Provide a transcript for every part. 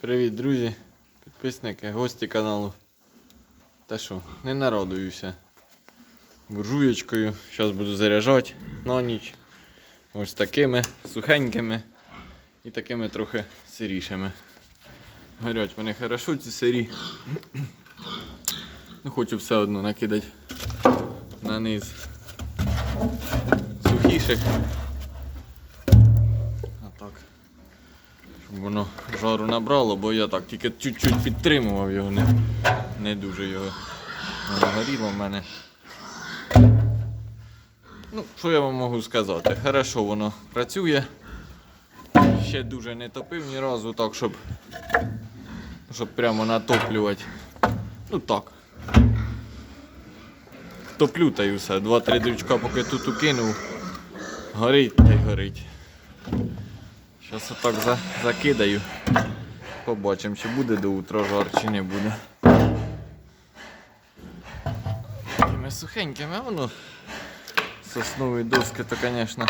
Привіт, друзі, підписники, гості каналу. Та що, не народуюся. Буржуєчкою. Зараз буду заряджати на ніч. Ось такими сухенькими і такими трохи сирішими. Горять вони хорошо, ці сирі. Ну, хочу все одно накидати на низ сухіших. Воно жару набрало, бо я так тільки чуть-чуть підтримував його, не, не дуже його горіло в мене. Ну, що я вам можу сказати? Хорошо воно працює. Ще дуже не топив ні разу, так, щоб, щоб прямо натоплювати. Ну так. Топлю та й все. Два-три дрючка поки тут укинув. Горить та й горить. Зараз отак за, закидаю. Побачимо, чи буде до утра жар, чи не буде. Такими сухенькими, воно соснові доски, то, звісно,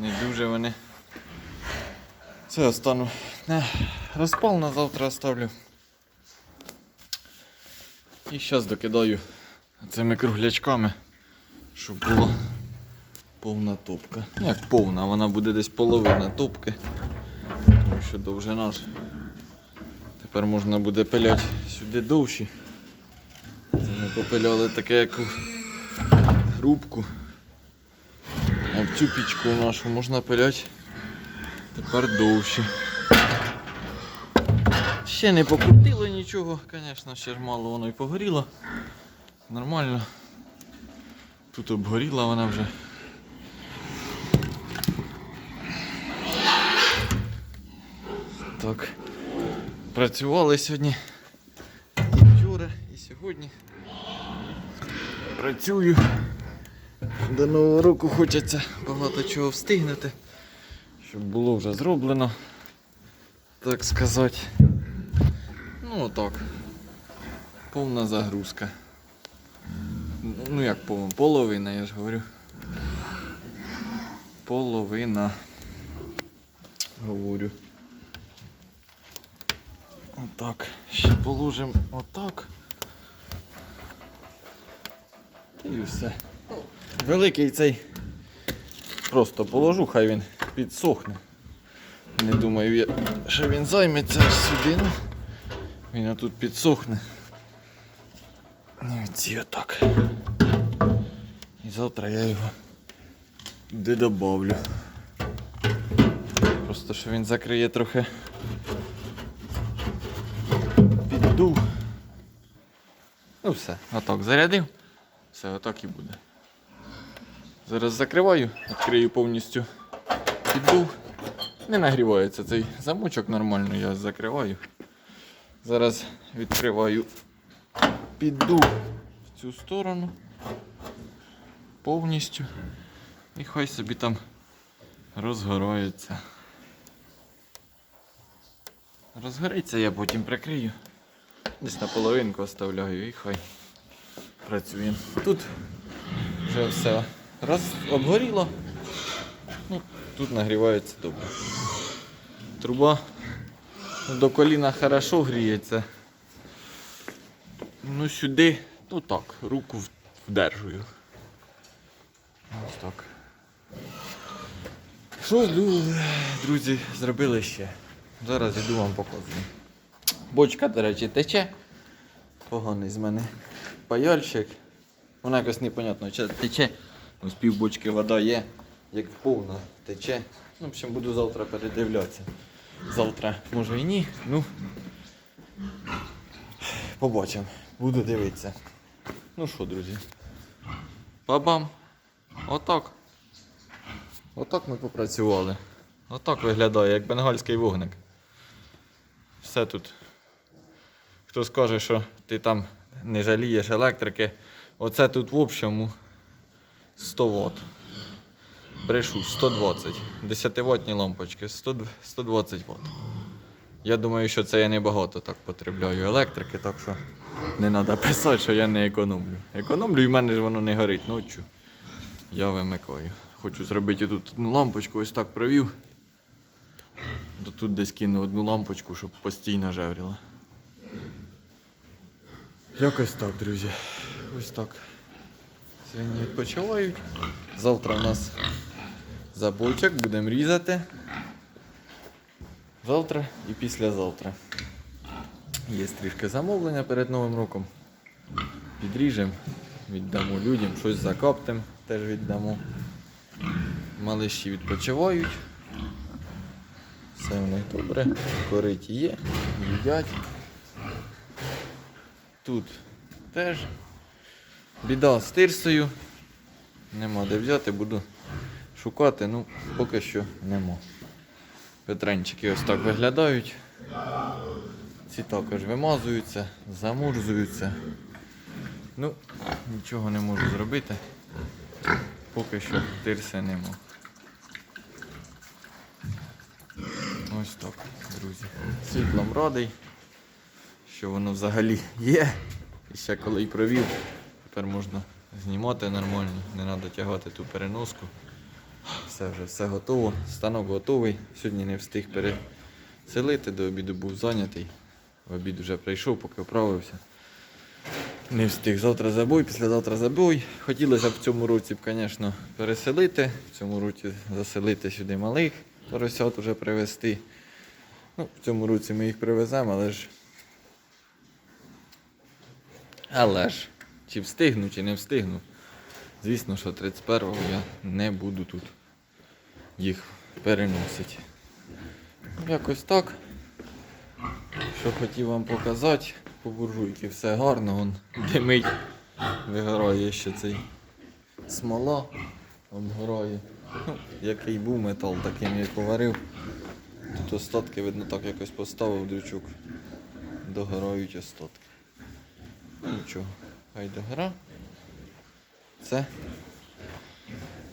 не дуже вони. Це остану. Не, розпал на завтра оставлю. І зараз докидаю цими круглячками, щоб було повна топка. Ну, Як повна, вона буде десь половина топки. Тому що довжина. Тепер можна буде пиляти сюди довші. Ми попиляли таке як у грубку. А в цю пічку нашу можна пиляти тепер довші. Ще не покрутило нічого, звісно, ще ж мало воно і погоріло. Нормально. Тут обгоріла вона вже. Так. Працювали сьогодні. І вчора, і сьогодні. Працюю. До Нового року хочеться багато чого встигнути, щоб було вже зроблено, так сказати. Ну отак. Повна загрузка. Ну як повна? Половина, я ж говорю. Половина. Говорю. Отак. Ще положимо отак. І все. Великий цей просто положу, хай він підсохне. Не думаю, що він займеться сюди. Ну, він тут підсохне. І ці отак. І завтра я його туди добавлю. Просто що він закриє трохи піддув. Ну все, отак зарядив. Все, отак і буде. Зараз закриваю, відкрию повністю піддув. Не нагрівається цей замочок нормально, я закриваю. Зараз відкриваю піддув в цю сторону повністю. І хай собі там розгорається. Розгориться, я потім прикрию. Десь на половинку оставляю і хай працює. Тут вже все роз... обгоріло. Ну, тут нагрівається добре. Труба до коліна хорошо гріється. Ну сюди, ну так, руку вдержую. Ось так. Що, друзі, зробили ще? Зараз іду вам показую. Бочка, до речі, тече. Поганий з мене паяльщик. Вона якось непонятно, чи тече. Ось пів бочки вода є, як повна тече. Ну, в общем, буду завтра передивлятися. Завтра може і ні. Ну побачимо. Буду дивитися. Ну що, друзі? Бабам. Отак. Отак ми попрацювали. Отак виглядає, як бенгальський вогник. Все тут. Хто скаже, що ти там не жалієш електрики, оце тут в общому 100 Вт. Брешу 120. 10 ваттні лампочки, 100, 120 Вт. Я думаю, що це я небагато так потребляю електрики, так що не треба писати, що я не економлю. Економлю і в мене ж воно не горить ночі. Я вимикаю. Хочу зробити тут одну лампочку, ось так провів. Тут десь кину одну лампочку, щоб постійно жевріла. Якось так, друзі. Ось так. Свині відпочивають. Завтра у нас забойчик, будемо різати. Завтра і післязавтра. Є трішки замовлення перед Новим роком. Підріжемо, віддамо людям, щось закоптим, теж віддамо. Малиші відпочивають. Все в них добре. Кориті є, їдять. Тут теж біда з тирсою. Нема де взяти, буду шукати, ну поки що нема. Петренчики ось так виглядають. Ці також вимазуються, замурзуються. Ну, нічого не можу зробити. Поки що тирси нема. Ось так, друзі. Світлом радий, що воно взагалі є. І ще коли й провів, тепер можна знімати нормально, не треба тягати ту переноску. Все вже все готово. Станок готовий. Сьогодні не встиг переселити, до обіду був зайнятий. В обід вже прийшов, поки оправився. Не встиг. Завтра забой, післязавтра забой. Хотілося б в цьому році, звісно, переселити. В цьому році заселити сюди малих поросят вже привезти. Ну, в цьому році ми їх привеземо, але ж. Але ж, чи встигну, чи не встигну. Звісно, що 31-го я не буду тут їх переносити. Якось так. Що хотів вам показати, по буржуйки все гарно, вон димить, вигорає ще цей смола, обгорає. Ну, який був метал, таким я поварив. Тут остатки, видно, так якось поставив дрючок. Догорають остатки. Ну нічого, хай догора. Це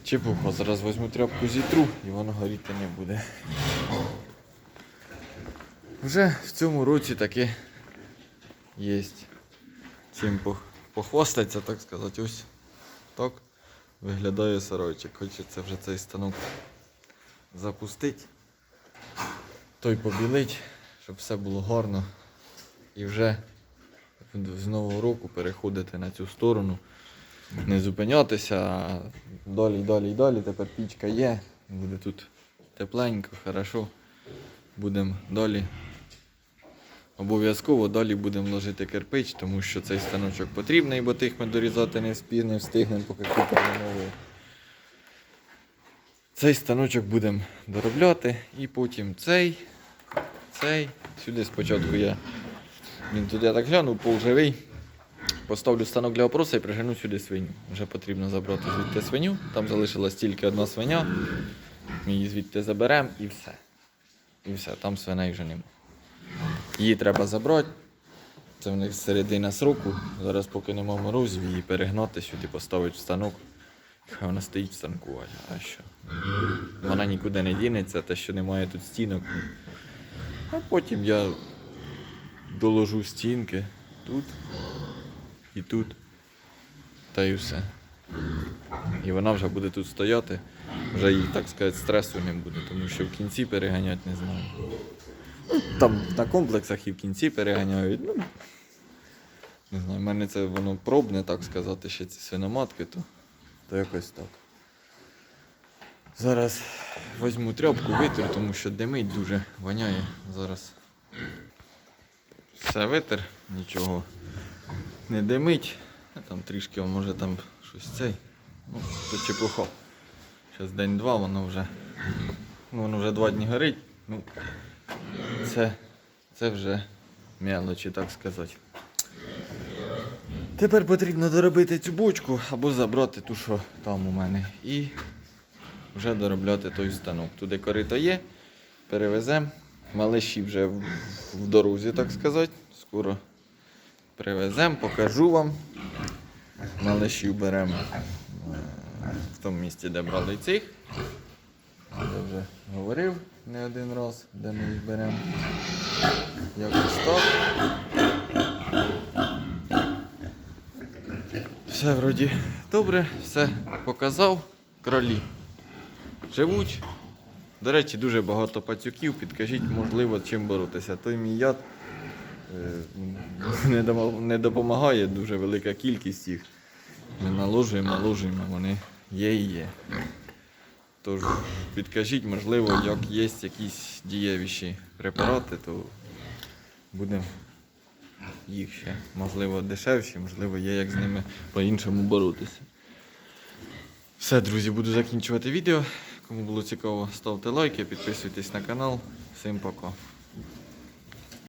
чепуха. Зараз візьму тряпку зітру і воно горіти не буде. Вже в цьому році таки є чим пох- похвастатися, так сказати. Ось так виглядає сарайчик. Хочеться вже цей станок запустити, той побілить, щоб все було гарно. І вже з нового року переходити на цю сторону, не зупинятися, далі, далі, далі. Тепер пічка є, буде тут тепленько, хорошо. Будемо далі. Обов'язково далі будемо ложити кирпич, тому що цей станочок потрібний, бо тих ми дорізати не вспі- не встигнемо, поки купимо новий. Цей станочок будемо доробляти і потім цей, цей. Сюди спочатку я. Він туди так глянув, пол живий. Поставлю станок для опроса і прижену сюди свиню. Вже потрібно забрати звідти свиню. Там залишилась тільки одна свиня. Ми її звідти заберемо і все. І все, там свиней вже нема. Її треба забрати. Це в них середина сроку. Зараз, поки нема морозів, її перегнати сюди, поставити в станок. Хай вона стоїть в станку, а що? Вона нікуди не дінеться, те, що немає тут стінок. А потім я доложу стінки тут і тут. Та і все. І вона вже буде тут стояти. Вже їй, так сказати, стресу не буде, тому що в кінці переганять не знаю. Ну, Там на комплексах і в кінці переганяють. Ну, не знаю, в мене це воно пробне, так сказати, ще ці свиноматки, то, то якось так. Зараз візьму тряпку, витру, тому що димить дуже воняє. Зараз все витер, нічого не димить. Там трішки, може там щось цей. Ну, то чепуха. Зараз день-два, воно вже. Воно вже два дні горить. Ну, це, це вже мелочі, так сказати. Тепер потрібно доробити цю бочку або забрати ту, що там у мене. І вже доробляти той станок. Туди корито є, перевеземо. Малиші вже в, в дорозі, так сказати. Скоро привеземо, покажу вам. Малишів беремо е, в тому місці, де брали цих. Я вже говорив не один раз, де ми їх беремо. Якось так. Все вроді добре, все показав. Кролі живуть, До речі, дуже багато пацюків. Підкажіть, можливо, чим боротися. Той мій яд е, не, допомагає, дуже велика кількість їх. Ми наложуємо, наложуємо, вони є і є. Тож підкажіть, можливо, як є якісь дієвіші препарати, то будемо їх ще, можливо, дешевші, можливо, є як з ними по-іншому боротися. Все, друзі, буду закінчувати відео. Кому було цікаво, ставте лайки, підписуйтесь на канал. Всім пока.